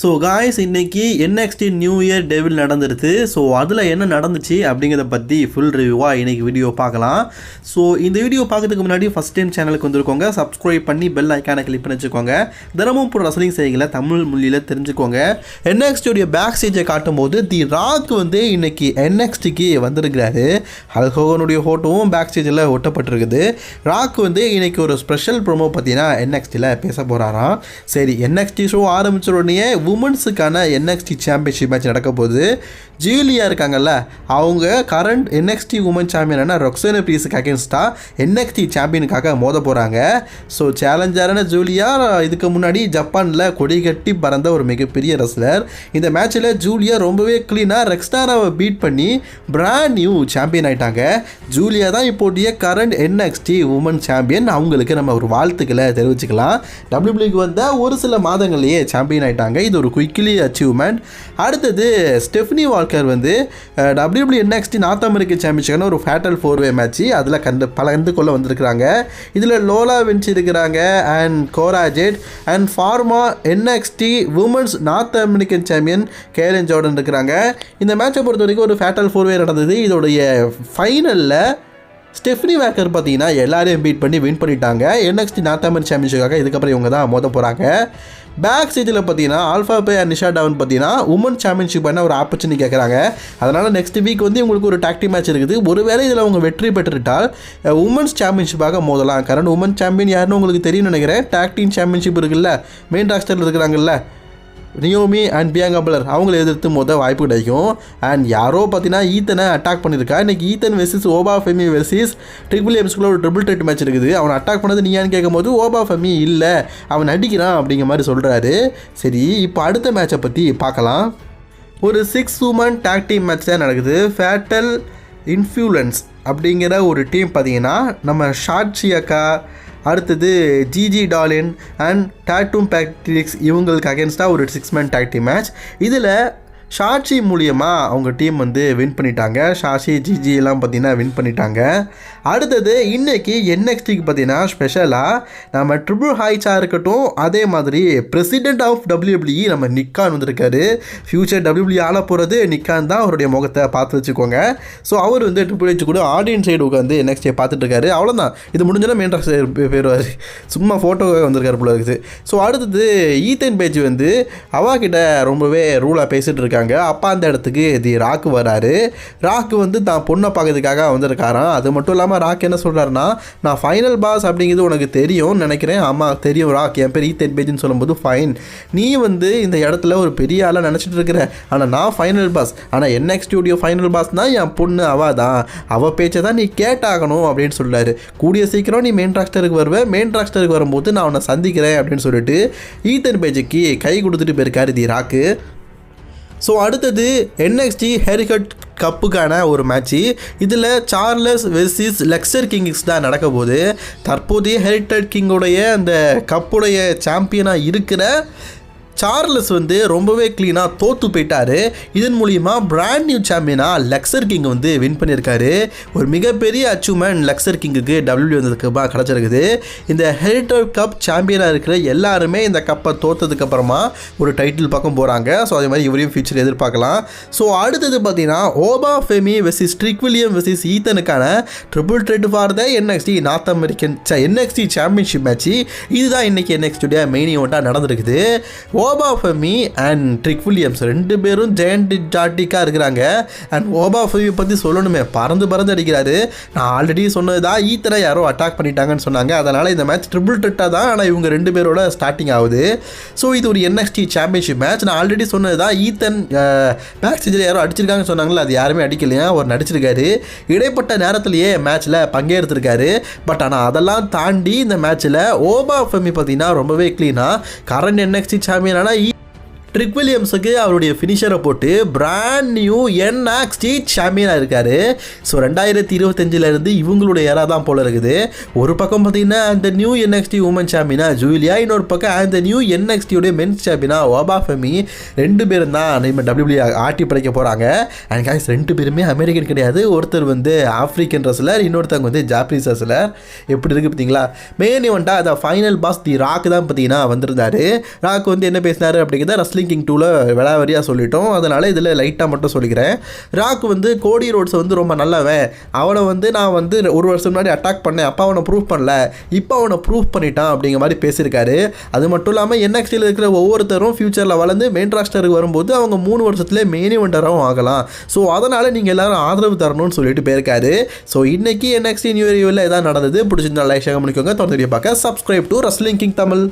So guys இன்றைக்கி NXT new year devil நடந்துருது so அதில் என்ன நடந்துச்சு அப்படிங்கிறத பற்றி ஃபுல் ரிவ்யூவாக இன்றைக்கி வீடியோ பார்க்கலாம். ஸோ இந்த வீடியோ பார்க்கறதுக்கு முன்னாடி ஃபஸ்ட் டைம் சேனலுக்கு வந்திருக்கோங்க. சப்ஸ்கிரைப் பண்ணி பெல் ஐக்கானை கிளிக் பண்ணி வச்சுக்கோங்க. தினமும் போகிற ரசனிங் செய்திகளை தமிழ் மொழியில் தெரிஞ்சுக்கோங்க. என்எக்ஸ்டியோடைய பேக் ஸ்டேஜை காட்டும்போது தி ராக் வந்து இன்றைக்கி என்எக்ஸ்டிக்கு வந்திருக்கிறாரு. ஹல்ஹோகனுடைய ஃபோட்டோவும் பேக் ஸ்டேஜில் ஒட்டப்பட்டிருக்குது. ராக் வந்து இன்றைக்கி ஒரு ஸ்பெஷல் ப்ரோமோ பார்த்தீங்கன்னா என்எக்ஸ்டியில் பேச போகிறாராம் சரி என்எக்ஸ்டி ஷோ ஆரம்பிச்ச உடனே உமன்ஸுக்கான என்எக்ஸ்டி சாம்பியன்ஷிப் மேட்ச் நடக்க போகுது ஜூலியா இருக்காங்கல்ல அவங்க கரண்ட் என்எக்ஸ்டி உமன் சாம்பியனான ரொக்ஸோன ப்ரீஸுக்கு அகேன்ஸ்டாக என்எக்ஸ்டி சாம்பியனுக்காக மோத போகிறாங்க ஸோ சேலஞ்சரான ஜூலியா இதுக்கு முன்னாடி ஜப்பானில் கொடி கட்டி பறந்த ஒரு மிகப்பெரிய ரெஸ்லர் இந்த மேட்ச்சில் ஜூலியா ரொம்பவே க்ளீனாக ரெக்ஸ்டாராவை பீட் பண்ணி பிராண்ட் நியூ சாம்பியன் ஆயிட்டாங்க. ஜூலியா தான் இப்போடைய கரண்ட் என்எக்ஸ்டி உமன் சாம்பியன் அவங்களுக்கு நம்ம ஒரு வாழ்த்துக்களை தெரிவிச்சுக்கலாம். டபிள்யூபிள்யூக்கு வந்த ஒரு சில மாதங்கள்லேயே சாம்பியன் ஆயிட்டாங்க. இது ஒரு குயிக்லி அச்சீவ்மெண்ட் அடுத்தது ஸ்டெஃப்னி வால்கர் வந்து டபிள்யூபிள்யூ என்எக்ஸ்டி நார்த் அமெரிக்க சாம்பியன்ஷிப்னு ஒரு ஃபேட்டல் ஃபோர்வே மேட்ச் அதில் கண்டு கலந்து கொள்ள வந்திருக்கிறாங்க. இதில் லோலா வென்ச் இருக்கிறாங்க and Cora Jade and pharma NXT women's North American champion Kelani Jordan இருக்கிறாங்க. இந்த மேட்சை பொறுத்த வரைக்கும் ஒரு ஃபேட்டல் ஃபோர்வே நடந்தது. இதோடைய ஃபைனலில் ஸ்டெஃப்னி வேக்கர் பார்த்தீங்கன்னா எல்லாரையும் பீட் பண்ணி வின் பண்ணிட்டாங்க. என்எக்ஸ்டி நார்த் அமெரிக்கன் சாம்பியன்ஷிப்காக இதுக்கப்புறம் இவங்க தான் மோத போகிறாங்க பேக் ஸ்டேஜில் பார்த்தீங்கன்னா ஆல்ஃபா பே அண்ட் நிஷா டவுன் பார்த்தீங்கன்னா உமன் சாம்பியன்ஷிப் பண்ண ஒரு ஆப்பர்ச்சுனிட்டி கேட்குறாங்க அதனால் நெக்ஸ்ட் வீக் வந்து உங்களுக்கு ஒரு டாக்டி மேட்ச் இருக்குது. ஒருவேளை இதில் அவங்க வெற்றி பெற்றுட்டால் உமன்ஸ் சாம்பியன்ஷிப்பாக மோதலாம். கரண்ட் உமன் சாம்பியன் யாருன்னு உங்களுக்கு தெரியும்னு நினைக்கிறேன். டாக்டின் சாம்பியன்ஷிப் இருக்குல்ல மெயின் ராஸ்டரில் இருக்கிறாங்கல்ல நியோமி அண்ட் பியாங்கா பலர் அவங்கள எதிர்த்து மொதல் வாய்ப்பு கிடைக்கும். அண்ட் யாரோ பார்த்தீங்கன்னா ஈத்தனை அட்டாக் பண்ணியிருக்கா. இன்னைக்கு Ethan versus Oba Femi versus triple எம்ஸ்குள்ள ஒரு ட்ரிபிள் டெட் மேட்ச் இருக்குது. அவன் அட்டாக் பண்ணது நீயான்னு கேட்கும்போது ஓபா ஃபெமி இல்லை. அவன் நடிக்கிறான் அப்படிங்கிற மாதிரி சொல்கிறாரு சரி இப்போ அடுத்த மேட்சை பற்றி பார்க்கலாம். ஒரு six women tag team match தான் நடக்குது. ஃபேட்டல் இன்ஃப்ளூலன்ஸ் அப்படிங்கிற ஒரு டீம் பார்த்தீங்கன்னா நம்ம ஷாட்சி அக்கா அடுத்தது ஜிஜி டாலின் அண்ட் டாட்டூம் பேக்ட்ரிக்ஸ் இவங்களுக்கு அகேன்ஸ்டாக ஒரு சிக்ஸ் மேன் டாக் மேட்ச் இதில் ஷாச்சி மூலியமாக அவங்க டீம் வந்து வின் பண்ணிட்டாங்க. ஷாஷி ஜிஜி எல்லாம் பார்த்தீங்கன்னா வின் பண்ணிட்டாங்க. அடுத்தது இன்னைக்கு என்எக்ஸ்டிக்கு பார்த்தீங்கன்னா ஸ்பெஷலாக நம்ம ட்ரிபிள் ஹைட்ஸாக இருக்கட்டும் அதே மாதிரி பிரசிடென்ட் ஆஃப் டபிள்யூபிள்இ நம்ம நிக்கான் வந்திருக்காரு. ஃபியூச்சர் டபிள்யூபிள்இ ஆள போகிறது நிக்கான் தான் அவருடைய முகத்தை பார்த்து வச்சுக்கோங்க. ஸோ அவர் வந்து ட்ரிபிள் ஹெச் கூட ஆடியன்ஸ் சைடு உட்காந்து நெக்ஸ்ட் பார்த்துட்டு இருக்காரு. அவ்வளோதான் இது முடிஞ்சோன்னா மெயின் போயிடுவார். சும்மா ஃபோட்டோவே வந்திருக்காரு போல இருக்குது. ஸோ அடுத்தது ஈத்தன் பேஜ் வந்து அவா கிட்ட ரொம்பவே ரூலாக பேசிகிட்டு இருக்காங்க. அப்பா அந்த இடத்துக்கு தி ராக்கு வராரு. ராக்கு வந்து தான் பொண்ணை பார்க்கறதுக்காக வந்திருக்காராம். அது மட்டும் இல்லாமல் ராக் என்ன சொல்கிறாருன்னா நான் ஃபைனல் பாஸ் அப்படிங்கிறது உனக்கு தெரியும் நினைக்கிறேன். ஆமாம் தெரியும் ராக். என் பேர் ஈத்தன் பேஜின்னு சொல்லும்போது ஃபைன் நீ வந்து இந்த இடத்துல ஒரு பெரிய ஆளாக நினச்சிட்டு இருக்கிற. ஆனால் நான் ஃபைனல் பாஸ் ஆனால் என்எக்ஸ் ஸ்டுடியோ ஃபைனல் பாஸ் தான் என் பொண்ணு அவள் தான். அவள் பேச்சை தான் நீ கேட்டாகணும் அப்படின்னு சொல்றாரு. கூடிய சீக்கிரம் நீ மெயின் ராக்ஸ்டருக்கு வருவேன் மெயின் ராக்ஸ்டருக்கு வரும்போது நான் உன்னை சந்திக்கிறேன் அப்படின்னு சொல்லிட்டு ஈத்தன் பேஜுக்கு கை கொடுத்துட்டு போயிருக்காரு தி ராக்கு. ஸோ அடுத்தது என்எக்ஸ்டி ஹெரிகட் கப்புக்கான ஒரு மேட்ச்சு இதில் சார்லஸ் வெர்சிஸ் லெக்சர் கிங்ஸ் தான் நடக்க போகுது. தற்போதைய ஹெரிட்டட் கிங்கோடைய அந்த கப்புடைய சாம்பியனாக இருக்கிற சார்லஸ் வந்து ரொம்பவே க்ளீனாக தோற்று போயிட்டாரு. இதன் மூலிமா பிராண்ட் நியூ சாம்பியனாக லெக்சர் கிங் வந்து வின் பண்ணியிருக்காரு. ஒரு மிகப்பெரிய அச்சீவ்மெண்ட் லெக்சர் கிங்குக்கு டபிள்யூ வந்ததுக்கு கிடச்சிருக்குது. இந்த ஹெரிட்டர் கப் சாம்பியனாக இருக்கிற எல்லாருமே இந்த கப்பை தோற்றதுக்கப்புறமா ஒரு டைட்டில் பக்கம் போகிறாங்க ஸோ அதே மாதிரி இவரையும் ஃபியூச்சர் எதிர்பார்க்கலாம். ஸோ அடுத்தது பார்த்தீங்கன்னா Oba Femi versus Trick Williams versus ஈத்தனுக்கான triple threat for the NXT North American NXT championship match இதுதான் இன்னைக்கு என்எக்ஸ்டியோட மெயின் ஈவெண்ட்டாக நடந்திருக்குது. Oba Femi and Trick Williams ரெண்டு பேரும் ஜெயண்ட் ஜாட்டிக்காக இருக்கிறாங்க. அண்ட் ஓபா ஃபெமி பற்றி சொல்லணுமே. பறந்து பறந்து அடிக்கிறாரு. நான் ஆல்ரெடி சொன்னது தான் ஈத்தனை யாரோ அட்டாக் பண்ணிட்டாங்கன்னு சொன்னாங்க. அதனால் இந்த மேட்ச் ட்ரிபிள் ட்ரிட்டாக தான். ஆனால் இவங்க ரெண்டு பேரோட ஸ்டார்டிங் ஆகுது. ஸோ இது ஒரு என்எக்ஸ்டி சாம்பியன்ஷிப் மேட்ச் நான் ஆல்ரெடி சொன்னது தான் ஈத்தன் பேக் ஸ்டேஜில் யாரோ அடிச்சிருக்காங்கன்னு சொன்னாங்களே அது யாருமே அடிக்கலையா? அவர் நடிச்சிருக்காரு. இடைப்பட்ட நேரத்திலேயே மேட்ச்சில் பங்கேற்றுருக்காரு பட் ஆனால் அதெல்லாம் தாண்டி இந்த மேட்ச்சில் ஓபா ஃபெமி பார்த்தீங்கன்னா ரொம்பவே க்ளீனாக கரண்ட் என்எக்ஸ்டி சாம்பியன் சாம்பியனான ட்ரிக் வில்லியம்ஸுக்கு அவருடைய ஃபினிஷரை போட்டு பிராண்ட் நியூ என்எக்ஸ்டி சாம்பியனாக இருக்கார். ஸோ ரெண்டாயிரத்தி இருபத்தஞ்சிலேருந்து இவங்களுடைய ஏரா தான் போல இருக்குது. ஒரு பக்கம் பார்த்தீங்கன்னா அந்த நியூ என்எக்ஸ்டி உமன் சாம்பியனா ஜூலியா இன்னொரு பக்கம் அந்த நியூ என்எக்ஸ்டியோடைய மென்ஸ் சாம்பியனா ஓபா ஃபெமி ரெண்டு பேரும் தான் நம்ம டபிள்யூபிள்யூ ஆட்டி படைக்க போகிறாங்க அண்ட் காய்ஸ் ரெண்டு பேருமே அமெரிக்கன் கிடையாது. ஒருத்தர் வந்து ஆஃப்ரிக்கன் ரசலர் இன்னொருத்தவங்க வந்து ஜாப்பனீஸ் ரசலர் எப்படி இருக்குது பார்த்தீங்களா? மெயின் இவன்ட்டா அதை ஃபைனல் பாஸ் தி ராக் தான் பார்த்தீங்கன்னா வந்திருந்தார். ராக் வந்து என்ன பேசினார் அப்படிங்கிறத ரஸ்லிங் ரஸ்லிங் கிங் டூவில் விளாவரியாக சொல்லிட்டோம். அதனால் இதில் லைட்டாக மட்டும் சொல்லிக்கிறேன். ராக் வந்து கோடி ரோட்ஸ் வந்து ரொம்ப நல்லவன். அவனை வந்து நான் வந்து ஒரு வருஷம் முன்னாடி அட்டாக் பண்ணேன். அப்போ அவனை ப்ரூவ் பண்ணல. இப்போ அவனை ப்ரூவ் பண்ணிட்டான் அப்படிங்கிற மாதிரி பேசியிருக்காரு. அது மட்டும் இல்லாமல் என்எக்ஸ்டியில் இருக்கிற ஒவ்வொருத்தரும் ஃபியூச்சரில் வளர்ந்து மெயின் ராஸ்டருக்கு வரும்போது அவங்க மூணு வருஷத்துலேயே மெயின் இவெண்டராகவும் ஆகலாம். ஸோ அதனால் நீங்கள் எல்லாரும் ஆதரவு தரணும்னு சொல்லிட்டு போயிருக்காரு. ஸோ இன்றைக்கி என்எக்ஸ்டி நியூ இயர் எதாவது நடந்தது. பிடிச்சிருந்தா லைக் ஷேர் பண்ணிக்கோங்க தொடர்ந்து பார்க்க. Subscribe to wrestling king Tamil